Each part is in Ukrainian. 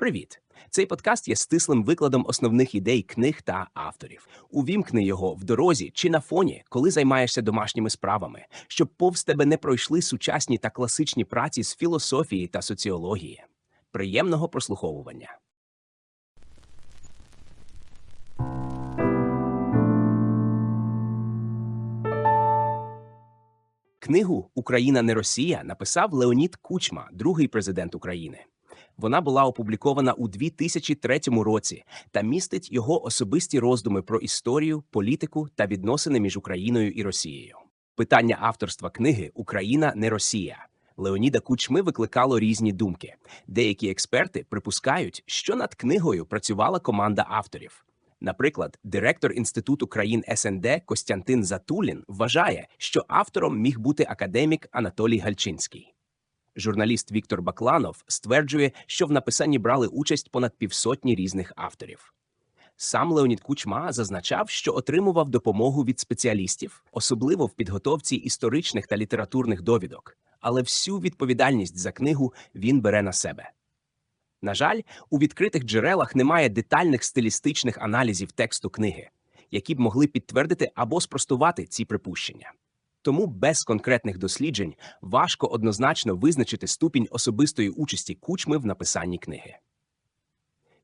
Привіт! Цей подкаст є стислим викладом основних ідей книг та авторів. Увімкни його в дорозі чи на фоні, коли займаєшся домашніми справами, щоб повз тебе не пройшли сучасні та класичні праці з філософії та соціології. Приємного прослуховування. Книгу Україна не Росія написав Леонід Кучма, другий президент України. Вона була опублікована у 2003 році та містить його особисті роздуми про історію, політику та відносини між Україною і Росією. Питання авторства книги Україна не Росія. Леоніда Кучми викликало різні думки. Деякі експерти припускають, що над книгою працювала команда авторів. Наприклад, директор Інституту країн СНД Костянтин Затулін вважає, що автором міг бути академік Анатолій Гальчинський. Журналіст Віктор Бакланов стверджує, що в написанні брали участь понад півсотні різних авторів. Сам Леонід Кучма зазначав, що отримував допомогу від спеціалістів, особливо в підготовці історичних та літературних довідок, але всю відповідальність за книгу він бере на себе. На жаль, у відкритих джерелах немає детальних стилістичних аналізів тексту книги, які б могли підтвердити або спростувати ці припущення. Тому без конкретних досліджень важко однозначно визначити ступінь особистої участі кучми в написанні книги.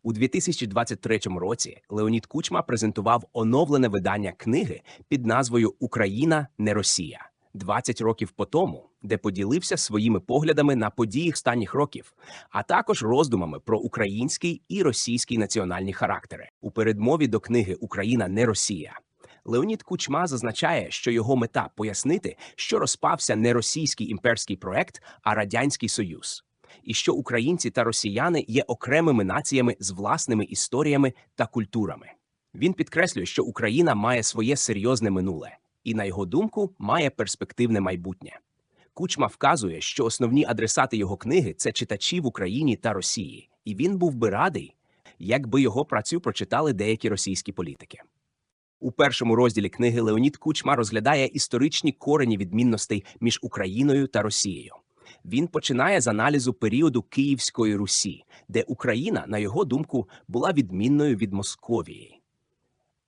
У 2023 році Леонід Кучма презентував оновлене видання книги під назвою Україна не Росія 20 років по тому, де поділився своїми поглядами на події останніх років, а також роздумами про український і російський національні характери у передмові до книги Україна не Росія. Леонід Кучма зазначає, що його мета пояснити, що розпався не російський імперський проект, а радянський союз, і що українці та росіяни є окремими націями з власними історіями та культурами. Він підкреслює, що Україна має своє серйозне минуле і, на його думку, має перспективне майбутнє. Кучма вказує, що основні адресати його книги це читачі в Україні та Росії, і він був би радий, якби його працю прочитали деякі російські політики. У першому розділі книги Леонід Кучма розглядає історичні корені відмінностей між Україною та Росією. Він починає з аналізу періоду Київської Русі, де Україна, на його думку, була відмінною від Московії.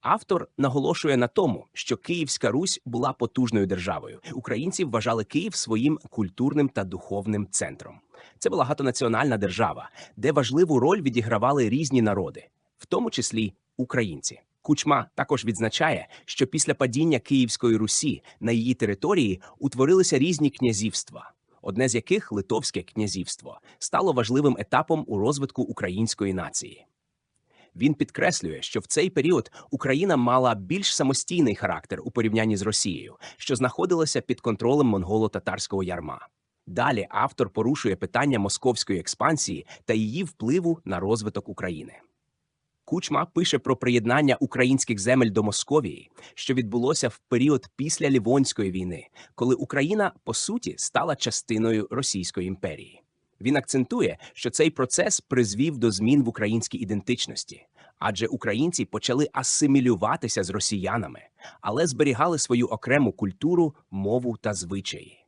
Автор наголошує на тому, що Київська Русь була потужною державою. Українці вважали Київ своїм культурним та духовним центром. Це була багатонаціональна держава, де важливу роль відігравали різні народи, в тому числі українці. Кучма також відзначає, що після падіння Київської Русі на її території утворилися різні князівства, одне з яких Литовське князівство стало важливим етапом у розвитку української нації. Він підкреслює, що в цей період Україна мала більш самостійний характер у порівнянні з Росією, що знаходилася під контролем монголо-татарського ярма. Далі автор порушує питання московської експансії та її впливу на розвиток України. Кучма пише про приєднання українських земель до Московії, що відбулося в період після Лівонської війни, коли Україна по суті стала частиною Російської імперії. Він акцентує, що цей процес призвів до змін в українській ідентичності, адже українці почали асимілюватися з росіянами, але зберігали свою окрему культуру, мову та звичаї.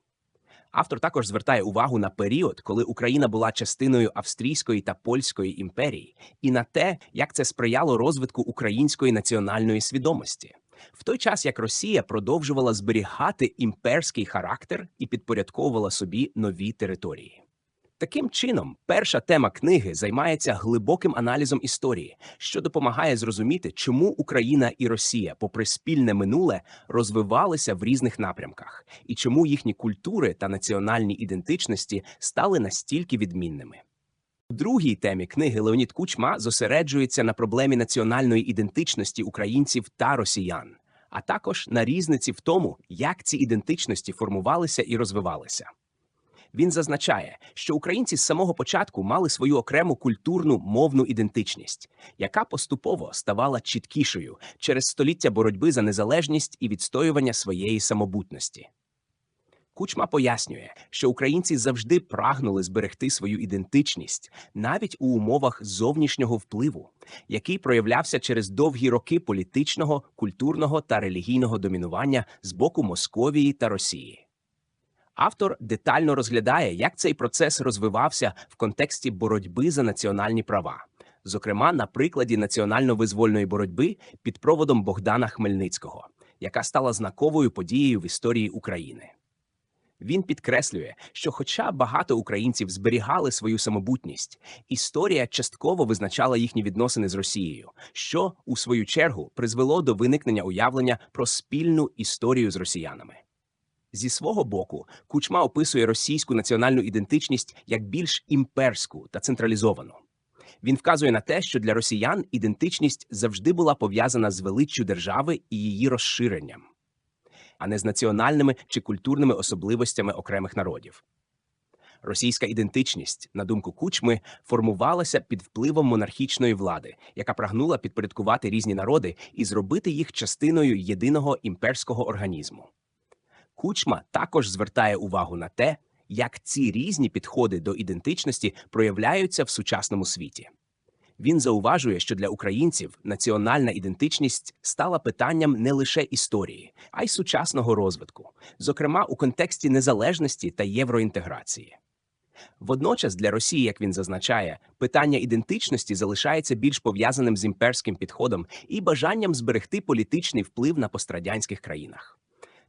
Автор також звертає увагу на період, коли Україна була частиною Австрійської та Польської імперії, і на те, як це сприяло розвитку української національної свідомості, в той час як Росія продовжувала зберігати імперський характер і підпорядковувала собі нові території. Таким чином, перша тема книги займається глибоким аналізом історії, що допомагає зрозуміти, чому Україна і Росія, попри спільне минуле, розвивалися в різних напрямках, і чому їхні культури та національні ідентичності стали настільки відмінними. У другій темі книги Леонід Кучма зосереджується на проблемі національної ідентичності українців та росіян, а також на різниці в тому, як ці ідентичності формувалися і розвивалися. Він зазначає, що українці з самого початку мали свою окрему культурну мовну ідентичність, яка поступово ставала чіткішою через століття боротьби за незалежність і відстоювання своєї самобутності. Кучма пояснює, що українці завжди прагнули зберегти свою ідентичність навіть у умовах зовнішнього впливу, який проявлявся через довгі роки політичного, культурного та релігійного домінування з боку Московії та Росії. Автор детально розглядає, як цей процес розвивався в контексті боротьби за національні права, зокрема на прикладі національно-визвольної боротьби під проводом Богдана Хмельницького, яка стала знаковою подією в історії України. Він підкреслює, що, хоча багато українців зберігали свою самобутність, історія частково визначала їхні відносини з Росією, що, у свою чергу, призвело до виникнення уявлення про спільну історію з росіянами. Зі свого боку, Кучма описує російську національну ідентичність як більш імперську та централізовану. Він вказує на те, що для росіян ідентичність завжди була пов'язана з величчю держави і її розширенням, а не з національними чи культурними особливостями окремих народів. Російська ідентичність, на думку Кучми, формувалася під впливом монархічної влади, яка прагнула підпорядкувати різні народи і зробити їх частиною єдиного імперського організму. Кучма також звертає увагу на те, як ці різні підходи до ідентичності проявляються в сучасному світі. Він зауважує, що для українців національна ідентичність стала питанням не лише історії, а й сучасного розвитку, зокрема у контексті незалежності та євроінтеграції. Водночас для Росії, як він зазначає, питання ідентичності залишається більш пов'язаним з імперським підходом і бажанням зберегти політичний вплив на пострадянських країнах.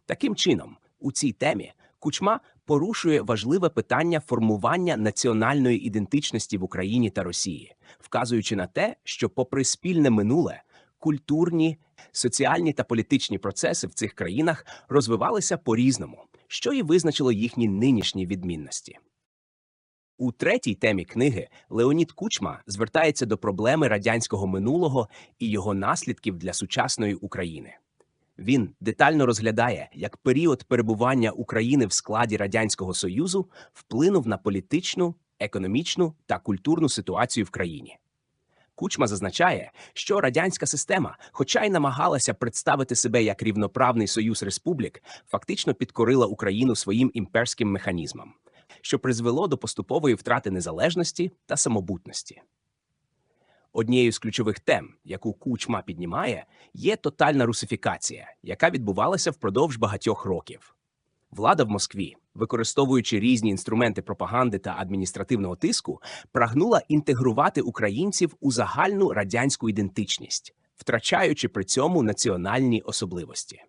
Таким чином, у цій темі Кучма порушує важливе питання формування національної ідентичності в Україні та Росії, вказуючи на те, що, попри спільне минуле, культурні, соціальні та політичні процеси в цих країнах розвивалися по-різному, що і визначило їхні нинішні відмінності. У третій темі книги Леонід Кучма звертається до проблеми радянського минулого і його наслідків для сучасної України. Він детально розглядає, як період перебування України в складі Радянського Союзу вплинув на політичну, економічну та культурну ситуацію в країні. Кучма зазначає, що радянська система, хоча й намагалася представити себе як рівноправний союз республік, фактично підкорила Україну своїм імперським механізмам, що призвело до поступової втрати незалежності та самобутності. Однією з ключових тем, яку кучма піднімає, є тотальна русифікація, яка відбувалася впродовж багатьох років. Влада в Москві, використовуючи різні інструменти пропаганди та адміністративного тиску, прагнула інтегрувати українців у загальну радянську ідентичність, втрачаючи при цьому національні особливості.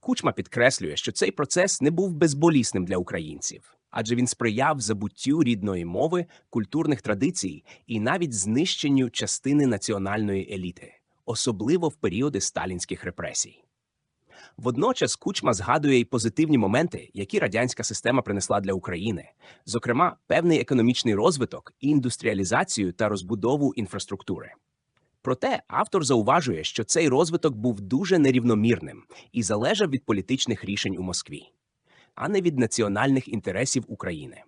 Кучма підкреслює, що цей процес не був безболісним для українців адже він сприяв забуттю рідної мови, культурних традицій і навіть знищенню частини національної еліти, особливо в періоди сталінських репресій. Водночас Кучма згадує й позитивні моменти, які радянська система принесла для України, зокрема, певний економічний розвиток, індустріалізацію та розбудову інфраструктури. Проте автор зауважує, що цей розвиток був дуже нерівномірним і залежав від політичних рішень у Москві а не від національних інтересів України.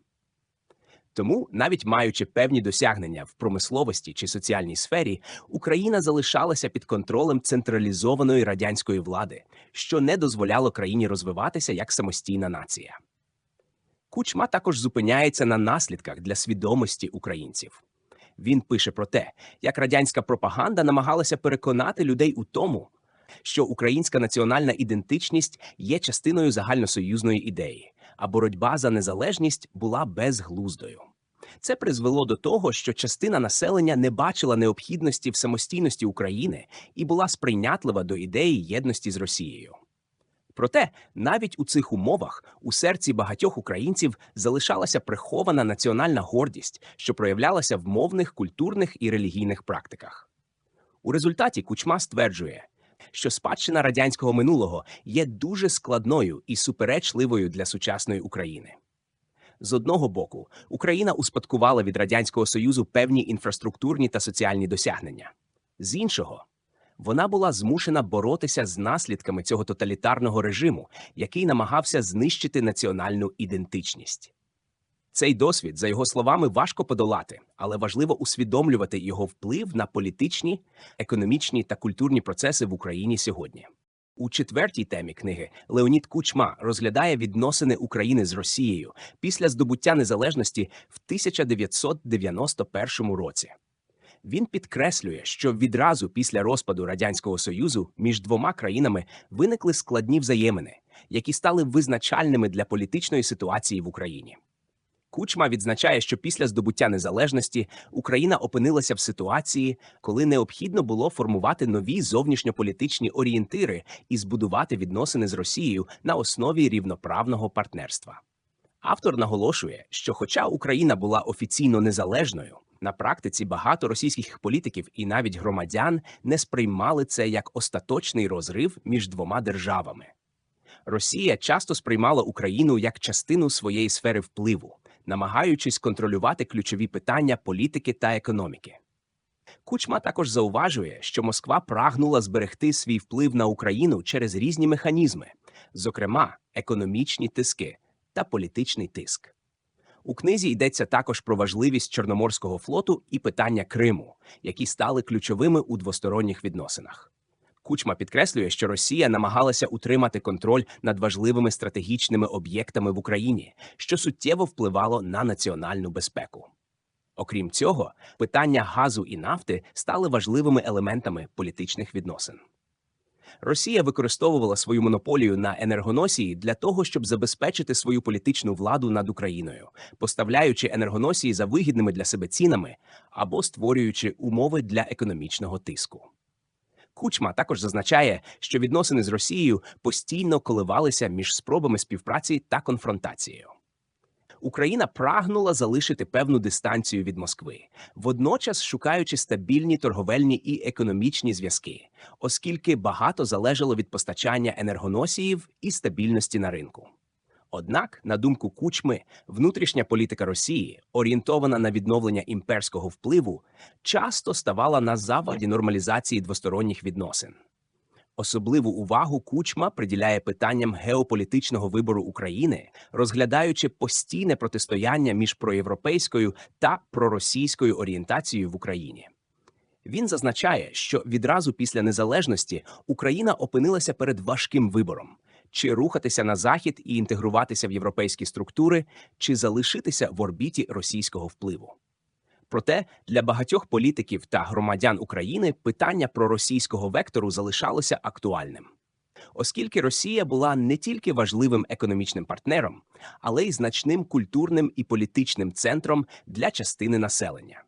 Тому, навіть маючи певні досягнення в промисловості чи соціальній сфері, Україна залишалася під контролем централізованої радянської влади, що не дозволяло країні розвиватися як самостійна нація. Кучма також зупиняється на наслідках для свідомості українців. Він пише про те, як радянська пропаганда намагалася переконати людей у тому, що українська національна ідентичність є частиною загальносоюзної ідеї, а боротьба за незалежність була безглуздою. Це призвело до того, що частина населення не бачила необхідності в самостійності України і була сприйнятлива до ідеї єдності з Росією. Проте навіть у цих умовах у серці багатьох українців залишалася прихована національна гордість, що проявлялася в мовних, культурних і релігійних практиках. У результаті Кучма стверджує, що спадщина радянського минулого є дуже складною і суперечливою для сучасної України. З одного боку, Україна успадкувала від Радянського Союзу певні інфраструктурні та соціальні досягнення, з іншого, вона була змушена боротися з наслідками цього тоталітарного режиму, який намагався знищити національну ідентичність. Цей досвід, за його словами, важко подолати, але важливо усвідомлювати його вплив на політичні, економічні та культурні процеси в Україні сьогодні. У четвертій темі книги Леонід Кучма розглядає відносини України з Росією після здобуття незалежності в 1991 році. Він підкреслює, що відразу після розпаду Радянського Союзу між двома країнами виникли складні взаємини, які стали визначальними для політичної ситуації в Україні. Кучма відзначає, що після здобуття незалежності Україна опинилася в ситуації, коли необхідно було формувати нові зовнішньополітичні орієнтири і збудувати відносини з Росією на основі рівноправного партнерства. Автор наголошує, що, хоча Україна була офіційно незалежною, на практиці багато російських політиків і навіть громадян не сприймали це як остаточний розрив між двома державами. Росія часто сприймала Україну як частину своєї сфери впливу, намагаючись контролювати ключові питання політики та економіки. Кучма також зауважує, що Москва прагнула зберегти свій вплив на Україну через різні механізми, зокрема економічні тиски та політичний тиск. У книзі йдеться також про важливість Чорноморського флоту і питання Криму, які стали ключовими у двосторонніх відносинах. Кучма підкреслює, що Росія намагалася утримати контроль над важливими стратегічними об'єктами в Україні, що суттєво впливало на національну безпеку. Окрім цього, питання газу і нафти стали важливими елементами політичних відносин. Росія використовувала свою монополію на енергоносії для того, щоб забезпечити свою політичну владу над Україною, поставляючи енергоносії за вигідними для себе цінами або створюючи умови для економічного тиску. Кучма також зазначає, що відносини з Росією постійно коливалися між спробами співпраці та конфронтацією. Україна прагнула залишити певну дистанцію від Москви, водночас шукаючи стабільні торговельні і економічні зв'язки, оскільки багато залежало від постачання енергоносіїв і стабільності на ринку. Однак, на думку Кучми, внутрішня політика Росії, орієнтована на відновлення імперського впливу, часто ставала на заваді нормалізації двосторонніх відносин. Особливу увагу Кучма приділяє питанням геополітичного вибору України, розглядаючи постійне протистояння між проєвропейською та проросійською орієнтацією в Україні. Він зазначає, що відразу після незалежності Україна опинилася перед важким вибором: чи рухатися на захід і інтегруватися в європейські структури, чи залишитися в орбіті російського впливу. Проте для багатьох політиків та громадян України питання про російського вектору залишалося актуальним, оскільки Росія була не тільки важливим економічним партнером, але й значним культурним і політичним центром для частини населення.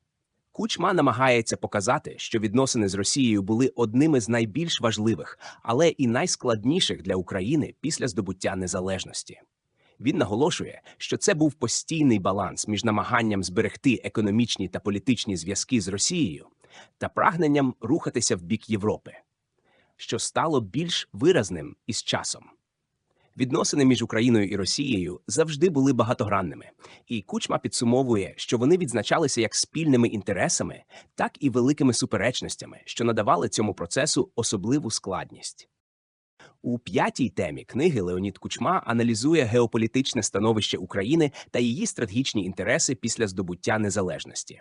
Кучма намагається показати, що відносини з Росією були одними з найбільш важливих, але і найскладніших для України після здобуття незалежності. Він наголошує, що це був постійний баланс між намаганням зберегти економічні та політичні зв'язки з Росією та прагненням рухатися в бік Європи, що стало більш виразним із часом. Відносини між Україною і Росією завжди були багатогранними, і Кучма підсумовує, що вони відзначалися як спільними інтересами, так і великими суперечностями, що надавали цьому процесу особливу складність. У п'ятій темі книги Леонід Кучма аналізує геополітичне становище України та її стратегічні інтереси після здобуття незалежності.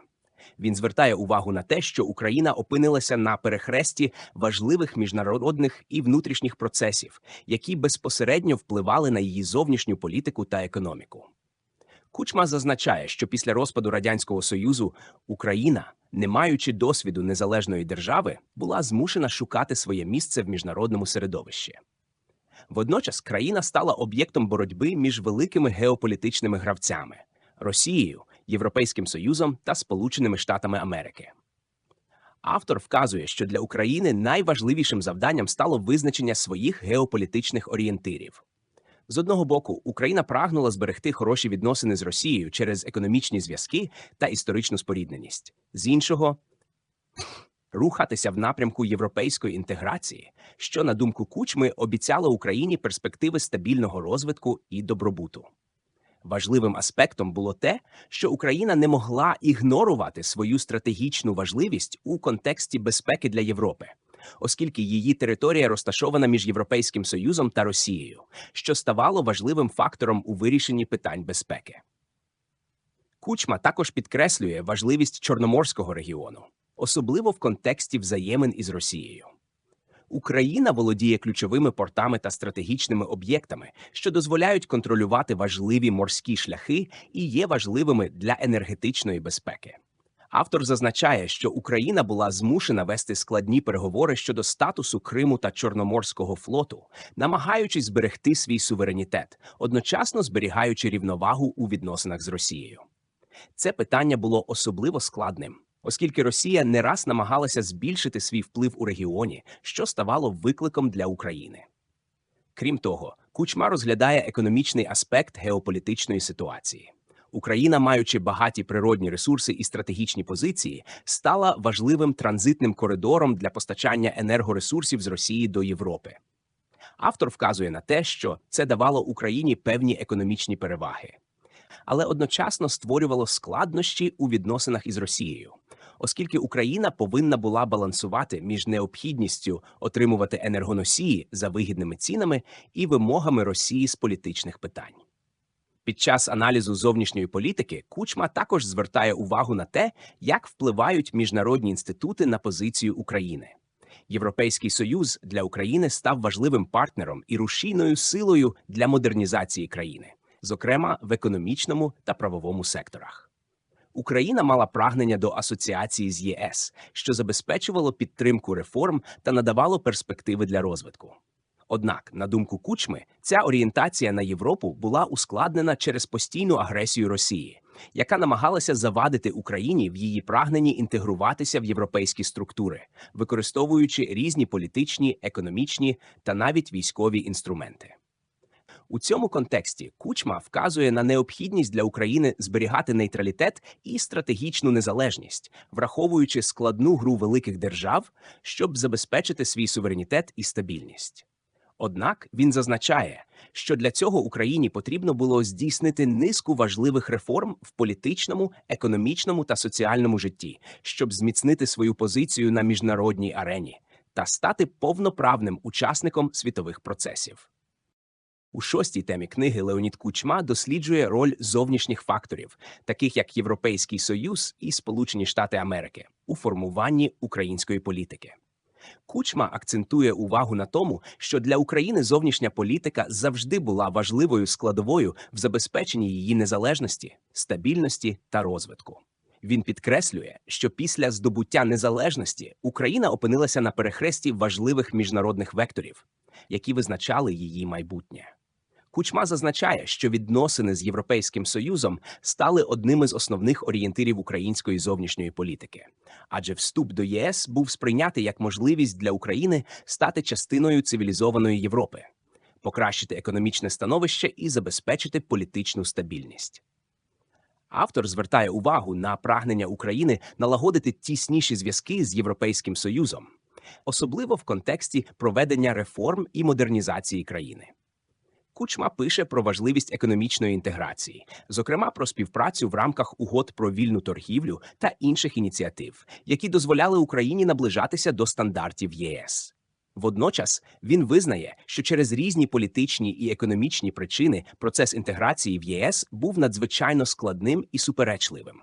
Він звертає увагу на те, що Україна опинилася на перехресті важливих міжнародних і внутрішніх процесів, які безпосередньо впливали на її зовнішню політику та економіку. Кучма зазначає, що після розпаду Радянського Союзу Україна, не маючи досвіду незалежної держави, була змушена шукати своє місце в міжнародному середовищі. Водночас країна стала об'єктом боротьби між великими геополітичними гравцями Росією, Європейським Союзом та Сполученими Штатами Америки. Автор вказує, що для України найважливішим завданням стало визначення своїх геополітичних орієнтирів. З одного боку, Україна прагнула зберегти хороші відносини з Росією через економічні зв'язки та історичну спорідненість, з іншого рухатися в напрямку європейської інтеграції, що, на думку Кучми, обіцяло Україні перспективи стабільного розвитку і добробуту. Важливим аспектом було те, що Україна не могла ігнорувати свою стратегічну важливість у контексті безпеки для Європи, оскільки її територія розташована між Європейським Союзом та Росією, що ставало важливим фактором у вирішенні питань безпеки. Кучма також підкреслює важливість Чорноморського регіону, особливо в контексті взаємин із Росією. Україна володіє ключовими портами та стратегічними об'єктами, що дозволяють контролювати важливі морські шляхи і є важливими для енергетичної безпеки. Автор зазначає, що Україна була змушена вести складні переговори щодо статусу Криму та Чорноморського флоту, намагаючись зберегти свій суверенітет, одночасно зберігаючи рівновагу у відносинах з Росією. Це питання було особливо складним, оскільки Росія не раз намагалася збільшити свій вплив у регіоні, що ставало викликом для України. Крім того, Кучма розглядає економічний аспект геополітичної ситуації. Україна, маючи багаті природні ресурси і стратегічні позиції, стала важливим транзитним коридором для постачання енергоресурсів з Росії до Європи. Автор вказує на те, що це давало Україні певні економічні переваги, але одночасно створювало складнощі у відносинах із Росією, оскільки Україна повинна була балансувати між необхідністю отримувати енергоносії за вигідними цінами і вимогами Росії з політичних питань. Під час аналізу зовнішньої політики Кучма також звертає увагу на те, як впливають міжнародні інститути на позицію України. Європейський союз для України став важливим партнером і рушійною силою для модернізації країни, зокрема в економічному та правовому секторах. Україна мала прагнення до асоціації з ЄС, що забезпечувало підтримку реформ та надавало перспективи для розвитку. Однак, на думку Кучми, ця орієнтація на Європу була ускладнена через постійну агресію Росії, яка намагалася завадити Україні в її прагненні інтегруватися в європейські структури, використовуючи різні політичні, економічні та навіть військові інструменти. У цьому контексті Кучма вказує на необхідність для України зберігати нейтралітет і стратегічну незалежність, враховуючи складну гру великих держав, щоб забезпечити свій суверенітет і стабільність. Однак він зазначає, що для цього Україні потрібно було здійснити низку важливих реформ в політичному, економічному та соціальному житті, щоб зміцнити свою позицію на міжнародній арені та стати повноправним учасником світових процесів. У шостій темі книги Леонід Кучма досліджує роль зовнішніх факторів, таких як Європейський Союз і Сполучені Штати Америки, у формуванні української політики. Кучма акцентує увагу на тому, що для України зовнішня політика завжди була важливою складовою в забезпеченні її незалежності, стабільності та розвитку. Він підкреслює, що після здобуття незалежності Україна опинилася на перехресті важливих міжнародних векторів, які визначали її майбутнє. Кучма зазначає, що відносини з Європейським Союзом стали одним із основних орієнтирів української зовнішньої політики, адже вступ до ЄС був сприйнятий як можливість для України стати частиною цивілізованої Європи, покращити економічне становище і забезпечити політичну стабільність. Автор звертає увагу на прагнення України налагодити тісніші зв'язки з Європейським Союзом, особливо в контексті проведення реформ і модернізації країни. Кучма пише про важливість економічної інтеграції, зокрема про співпрацю в рамках угод про вільну торгівлю та інших ініціатив, які дозволяли Україні наближатися до стандартів ЄС. Водночас він визнає, що через різні політичні і економічні причини процес інтеграції в ЄС був надзвичайно складним і суперечливим.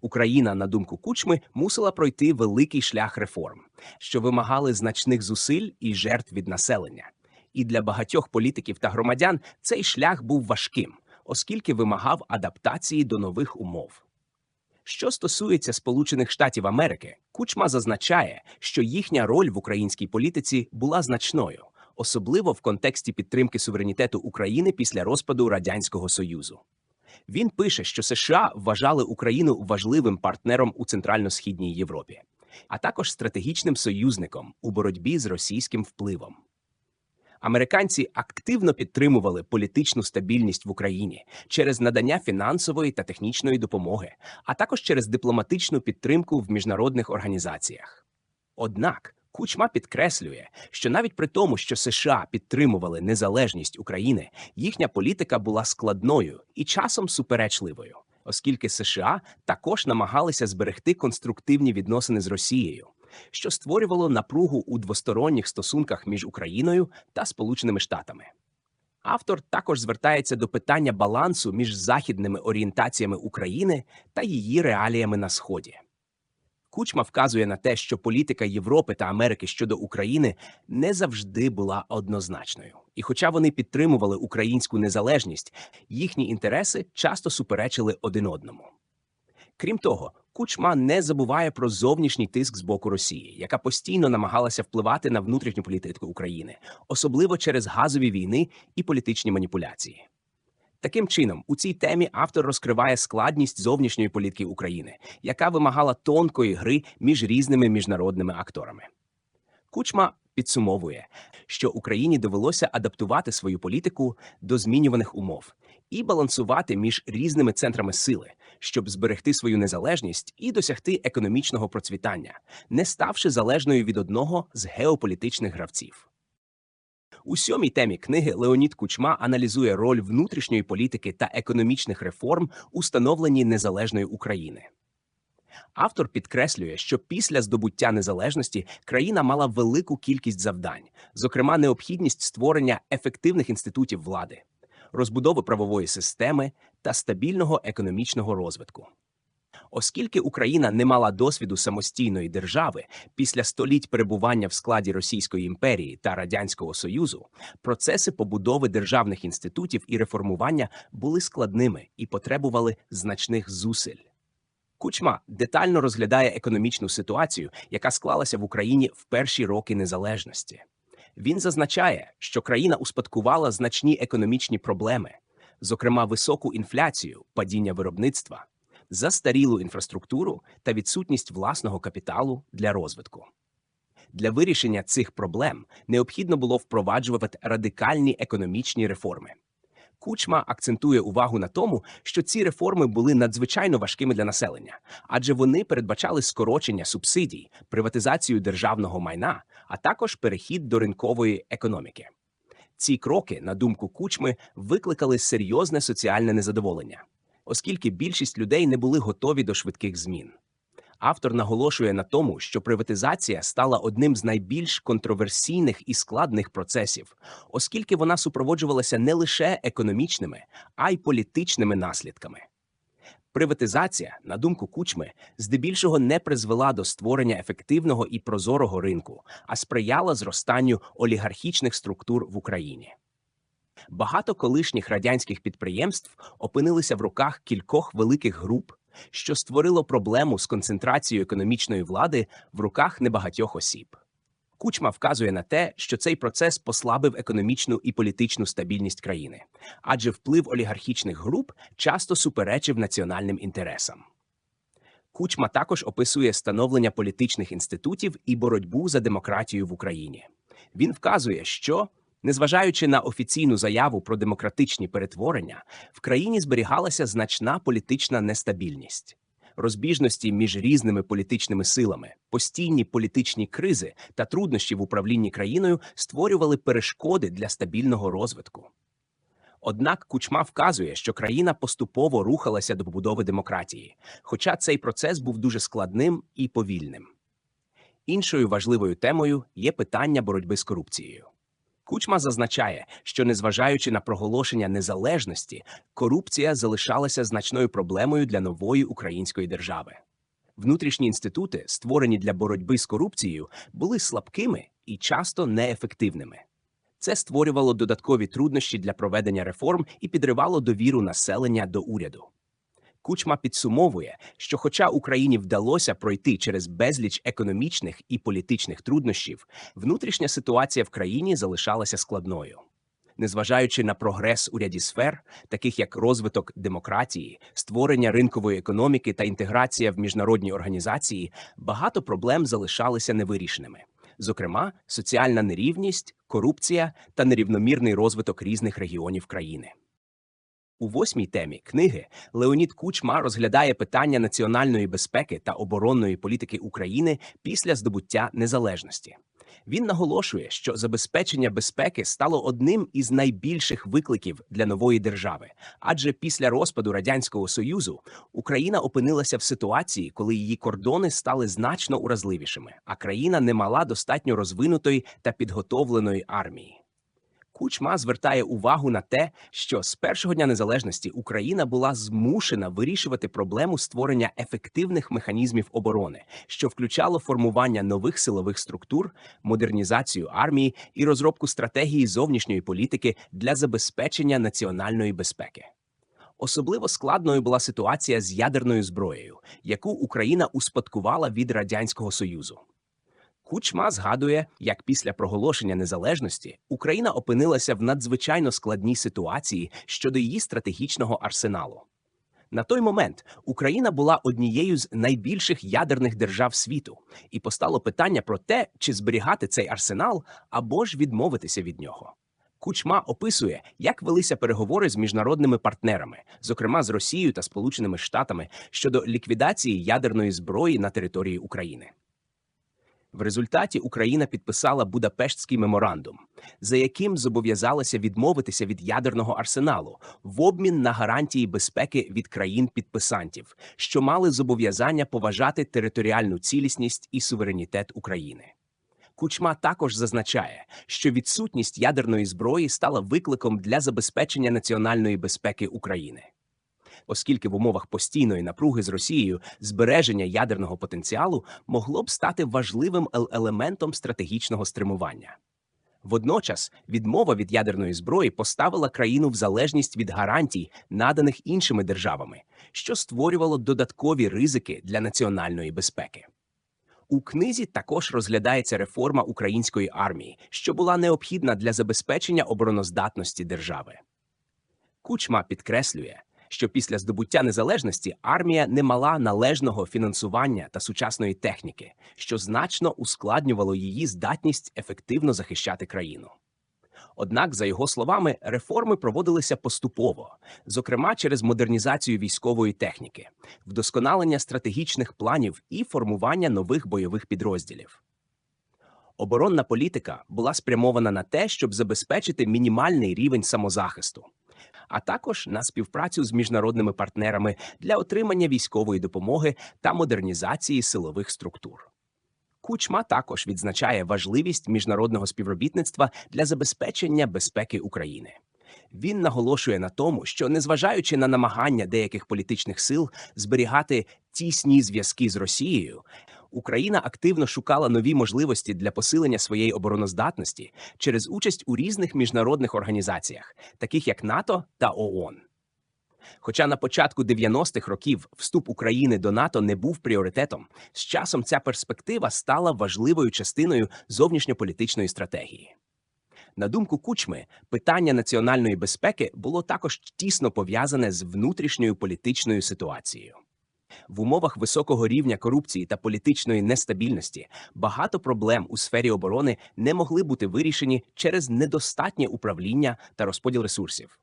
Україна, на думку Кучми, мусила пройти великий шлях реформ, що вимагали значних зусиль і жертв від населення і для багатьох політиків та громадян цей шлях був важким, оскільки вимагав адаптації до нових умов. Що стосується Сполучених Штатів Америки, Кучма зазначає, що їхня роль в українській політиці була значною, особливо в контексті підтримки суверенітету України після розпаду Радянського Союзу. Він пише, що США вважали Україну важливим партнером у центрально-східній Європі, а також стратегічним союзником у боротьбі з російським впливом. Американці активно підтримували політичну стабільність в Україні через надання фінансової та технічної допомоги, а також через дипломатичну підтримку в міжнародних організаціях. Однак Кучма підкреслює, що навіть при тому, що США підтримували незалежність України, їхня політика була складною і часом суперечливою, оскільки США також намагалися зберегти конструктивні відносини з Росією що створювало напругу у двосторонніх стосунках між Україною та Сполученими Штатами. Автор також звертається до питання балансу між західними орієнтаціями України та її реаліями на Сході. Кучма вказує на те, що політика Європи та Америки щодо України не завжди була однозначною, і, хоча вони підтримували українську незалежність, їхні інтереси часто суперечили один одному. Крім того, Кучма не забуває про зовнішній тиск з боку Росії, яка постійно намагалася впливати на внутрішню політику України, особливо через газові війни і політичні маніпуляції. Таким чином, у цій темі автор розкриває складність зовнішньої політики України, яка вимагала тонкої гри між різними міжнародними акторами. Кучма підсумовує, що Україні довелося адаптувати свою політику до змінюваних умов і балансувати між різними центрами сили, щоб зберегти свою незалежність і досягти економічного процвітання, не ставши залежною від одного з геополітичних гравців. У сьомій темі книги Леонід Кучма аналізує роль внутрішньої політики та економічних реформ у становленні незалежної України. Автор підкреслює, що після здобуття незалежності країна мала велику кількість завдань, зокрема, необхідність створення ефективних інститутів влади, розбудови правової системи та стабільного економічного розвитку. Оскільки Україна не мала досвіду самостійної держави після століть перебування в складі Російської імперії та Радянського Союзу, процеси побудови державних інститутів і реформування були складними і потребували значних зусиль. Кучма детально розглядає економічну ситуацію, яка склалася в Україні в перші роки незалежності. Він зазначає, що країна успадкувала значні економічні проблеми, зокрема високу інфляцію, падіння виробництва, застарілу інфраструктуру та відсутність власного капіталу для розвитку. Для вирішення цих проблем необхідно було впроваджувати радикальні економічні реформи. Кучма акцентує увагу на тому, що ці реформи були надзвичайно важкими для населення, адже вони передбачали скорочення субсидій, приватизацію державного майна, а також перехід до ринкової економіки. Ці кроки, на думку кучми, викликали серйозне соціальне незадоволення, оскільки більшість людей не були готові до швидких змін. Автор наголошує на тому, що приватизація стала одним з найбільш контроверсійних і складних процесів, оскільки вона супроводжувалася не лише економічними, а й політичними наслідками. Приватизація, на думку кучми, здебільшого не призвела до створення ефективного і прозорого ринку, а сприяла зростанню олігархічних структур в Україні. Багато колишніх радянських підприємств опинилися в руках кількох великих груп, що створило проблему з концентрацією економічної влади в руках небагатьох осіб. Кучма вказує на те, що цей процес послабив економічну і політичну стабільність країни, адже вплив олігархічних груп часто суперечив національним інтересам. Кучма також описує становлення політичних інститутів і боротьбу за демократію в Україні. Він вказує, що Незважаючи на офіційну заяву про демократичні перетворення, в країні зберігалася значна політична нестабільність. Розбіжності між різними політичними силами, постійні політичні кризи та труднощі в управлінні країною створювали перешкоди для стабільного розвитку. Однак Кучма вказує, що країна поступово рухалася до побудови демократії, хоча цей процес був дуже складним і повільним. Іншою важливою темою є питання боротьби з корупцією. Кучма зазначає, що незважаючи на проголошення незалежності, корупція залишалася значною проблемою для нової української держави. Внутрішні інститути, створені для боротьби з корупцією, були слабкими і часто неефективними. Це створювало додаткові труднощі для проведення реформ і підривало довіру населення до уряду. Кучма підсумовує, що, хоча Україні вдалося пройти через безліч економічних і політичних труднощів, внутрішня ситуація в країні залишалася складною. Незважаючи на прогрес у ряді сфер, таких як розвиток демократії, створення ринкової економіки та інтеграція в міжнародні організації, багато проблем залишалися невирішеними. Зокрема, соціальна нерівність, корупція та нерівномірний розвиток різних регіонів країни. У восьмій темі книги Леонід Кучма розглядає питання національної безпеки та оборонної політики України після здобуття незалежності. Він наголошує, що забезпечення безпеки стало одним із найбільших викликів для нової держави, адже після розпаду радянського союзу Україна опинилася в ситуації, коли її кордони стали значно уразливішими, а країна не мала достатньо розвинутої та підготовленої армії. Кучма звертає увагу на те, що з першого дня незалежності Україна була змушена вирішувати проблему створення ефективних механізмів оборони, що включало формування нових силових структур, модернізацію армії і розробку стратегії зовнішньої політики для забезпечення національної безпеки. Особливо складною була ситуація з ядерною зброєю, яку Україна успадкувала від Радянського Союзу. Кучма згадує, як після проголошення незалежності Україна опинилася в надзвичайно складній ситуації щодо її стратегічного арсеналу. На той момент Україна була однією з найбільших ядерних держав світу, і постало питання про те, чи зберігати цей арсенал або ж відмовитися від нього. Кучма описує, як велися переговори з міжнародними партнерами, зокрема з Росією та Сполученими Штатами, щодо ліквідації ядерної зброї на території України. В результаті Україна підписала Будапештський меморандум, за яким зобов'язалася відмовитися від ядерного арсеналу в обмін на гарантії безпеки від країн-підписантів, що мали зобов'язання поважати територіальну цілісність і суверенітет України. Кучма також зазначає, що відсутність ядерної зброї стала викликом для забезпечення національної безпеки України. Оскільки в умовах постійної напруги з Росією збереження ядерного потенціалу могло б стати важливим елементом стратегічного стримування. Водночас відмова від ядерної зброї поставила країну в залежність від гарантій, наданих іншими державами, що створювало додаткові ризики для національної безпеки. У книзі також розглядається реформа української армії, що була необхідна для забезпечення обороноздатності держави. Кучма підкреслює, що після здобуття незалежності армія не мала належного фінансування та сучасної техніки, що значно ускладнювало її здатність ефективно захищати країну. Однак, за його словами, реформи проводилися поступово, зокрема через модернізацію військової техніки, вдосконалення стратегічних планів і формування нових бойових підрозділів. Оборонна політика була спрямована на те, щоб забезпечити мінімальний рівень самозахисту, а також на співпрацю з міжнародними партнерами для отримання військової допомоги та модернізації силових структур. Кучма також відзначає важливість міжнародного співробітництва для забезпечення безпеки України. Він наголошує на тому, що незважаючи на намагання деяких політичних сил зберігати тісні зв'язки з Росією, Україна активно шукала нові можливості для посилення своєї обороноздатності через участь у різних міжнародних організаціях, таких як НАТО та ООН. Хоча на початку 90-х років вступ України до НАТО не був пріоритетом, з часом ця перспектива стала важливою частиною зовнішньополітичної стратегії. На думку Кучми, питання національної безпеки було також тісно пов'язане з внутрішньою політичною ситуацією. В умовах високого рівня корупції та політичної нестабільності багато проблем у сфері оборони не могли бути вирішені через недостатнє управління та розподіл ресурсів.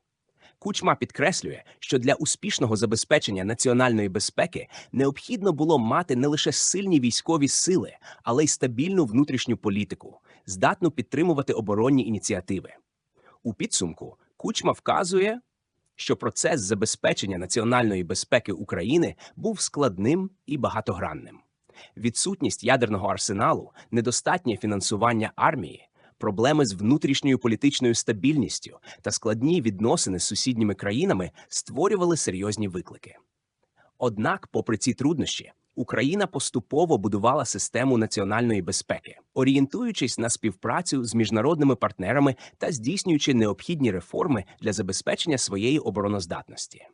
Кучма підкреслює, що для успішного забезпечення національної безпеки необхідно було мати не лише сильні військові сили, але й стабільну внутрішню політику, здатну підтримувати оборонні ініціативи. У підсумку Кучма вказує, що процес забезпечення національної безпеки України був складним і багатогранним. Відсутність ядерного арсеналу, недостатнє фінансування армії, проблеми з внутрішньою політичною стабільністю та складні відносини з сусідніми країнами створювали серйозні виклики. Однак, попри ці труднощі, Україна поступово будувала систему національної безпеки, орієнтуючись на співпрацю з міжнародними партнерами та здійснюючи необхідні реформи для забезпечення своєї обороноздатності.